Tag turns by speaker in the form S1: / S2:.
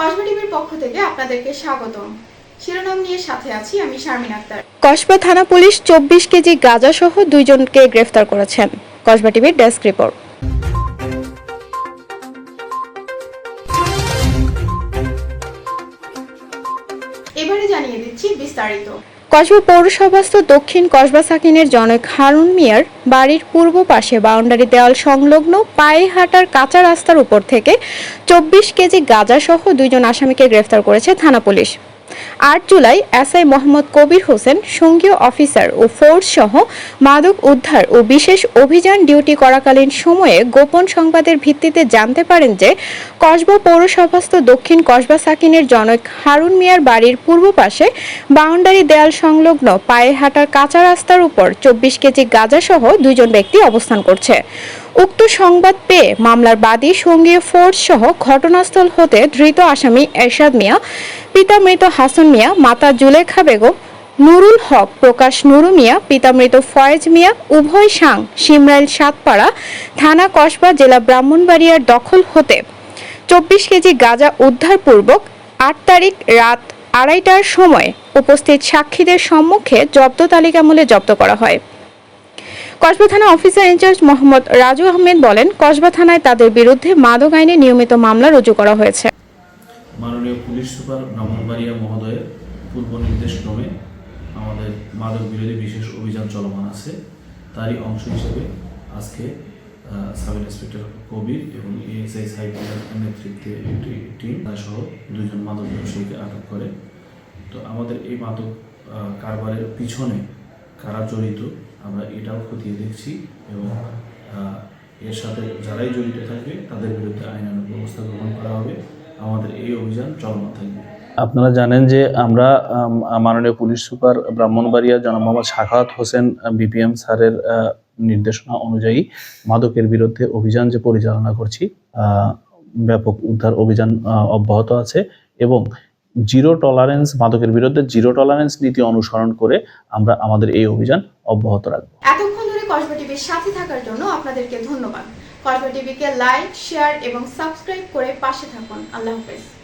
S1: কসবা টিভির পক্ষ থেকে আপনাদেরকে স্বাগতম। শিরোনাম নিয়ে সাথে আছি আমি শারমিন আক্তার।
S2: কসবা থানা পুলিশ চব্বিশ কেজি গাঁজা সহ দুইজনকে গ্রেফতার করেছেন। কসবা টিভির ডেস্ক রিপোর্ট।
S1: এবারে জানিয়ে দিচ্ছি বিস্তারিত।
S2: কসবা পৌরসভাস্থ দক্ষিণ কসবা সাকিনের জনক হারুন মিয়ার বাড়ির পূর্ব পাশে বাউন্ডারি দেওয়াল সংলগ্ন পায়ে হাঁটার কাঁচা রাস্তার উপর থেকে চব্বিশ কেজি গাঁজাসহ দুইজন আসামিকে গ্রেফতার করেছে থানা পুলিশ। আট জুলাই এসআই মোহাম্মদ কবির হোসেন, সঙ্গীয় অফিসার ও ফোর্স সহ মাদক উদ্ধার ও বিশেষ অভিযান ডিউটি করাকালীন সময়ে গোপন সংবাদের ভিত্তিতে জানতে পারেন যে কসবা পৌরসভাস্থ দক্ষিণ কসবা সাকিনের জনক হারুন মিয়ার বাড়ির পূর্ব পাশে বাউন্ডারি দেয়াল সংলগ্ন পায়ে হাঁটার কাঁচা রাস্তার উপর চব্বিশ কেজি গাঁজা সহ দুইজন ব্যক্তি অবস্থান করছে। উক্ত সংবাদ পেয়ে মামলার বাদী সঙ্গীয় ফোর্স সহ ঘটনাস্থল হতে ধৃত আসামি এরশাদ মিয়া, পিতা মৃত হাসান মিয়া, মাতা জুলেখা বেগম, নুরুল হক, প্রকাশ নুরু মিয়া, পিতা মৃত ফয়েজ মিয়া, উভয় সাং, সিমরাইল সাতপাড়া থানা কসবা জেলা ব্রাহ্মণবাড়িয়ার দখল হতে চব্বিশ কেজি গাঁজা উদ্ধারপূর্বক আট তারিখ রাত আড়াইটার সময় উপস্থিত সাক্ষীদের সম্মুখে জব্দ তালিকামূলে জব্দ করা হয়। কসবা থানা officer in charge Mohammad Raju Ahmed বলেন, কসবা থানায় তাদের বিরুদ্ধে মাদক আইনে নিয়মিত মামলা রুজু করা হয়েছে।
S3: মাননীয় পুলিশ সুপার ব্রাহ্মণবাড়িয়া মহোদয়ের পূর্ব নির্দেশক্রমে আমাদের মাদক বিরোধী বিশেষ অভিযান চলমান আছে। তারই অংশ হিসেবে আজকে সাব ইন্সপেক্টর কবির এবং এএসআই সাইকেলের নেতৃত্বে একটি টিম সহ দুজন মাদক ব্যবসায়ীকে আটক করে। তো আমাদের এই মাদক কারবারের পিছনে কারা জড়িত আমরা এটাও খতিয়ে দেখছি এবং এর সাথে যারাই জড়িত থাকবে, তাদের বিরুদ্ধে আইনানুগ ব্যবস্থা গ্রহণ করা হবে। আমাদের এই অভিযান চলমান থাকবে।
S4: আপনারা জানেন যে আমরা মাননীয় পুলিশ সুপার ব্রাহ্মণবাড়িয়া জনাব মোহাম্মদ শাখাওয়াত হোসেন বিপিএম স্যারের নির্দেশনা অনুযায়ী মাদকের বিরুদ্ধে অভিযান যে পরিচালনা করছি ব্যাপক উদ্ধার অভিযান অব্যাহত আছে এবং জিরো টলারেন্স মাদকের বিরুদ্ধে জিরো টলারেন্স নীতি অনুসরণ করে আমরা আমাদের এই অভিযান অব্যাহত রাখব।
S1: এতক্ষণ ধরে কসবা টিভির সাথে থাকার জন্য আপনাদেরকে ধন্যবাদ। কসবা টিভিকে লাইক শেয়ার এবং সাবস্ক্রাইব করে পাশে থাকুন। আল্লাহ হাফেজ।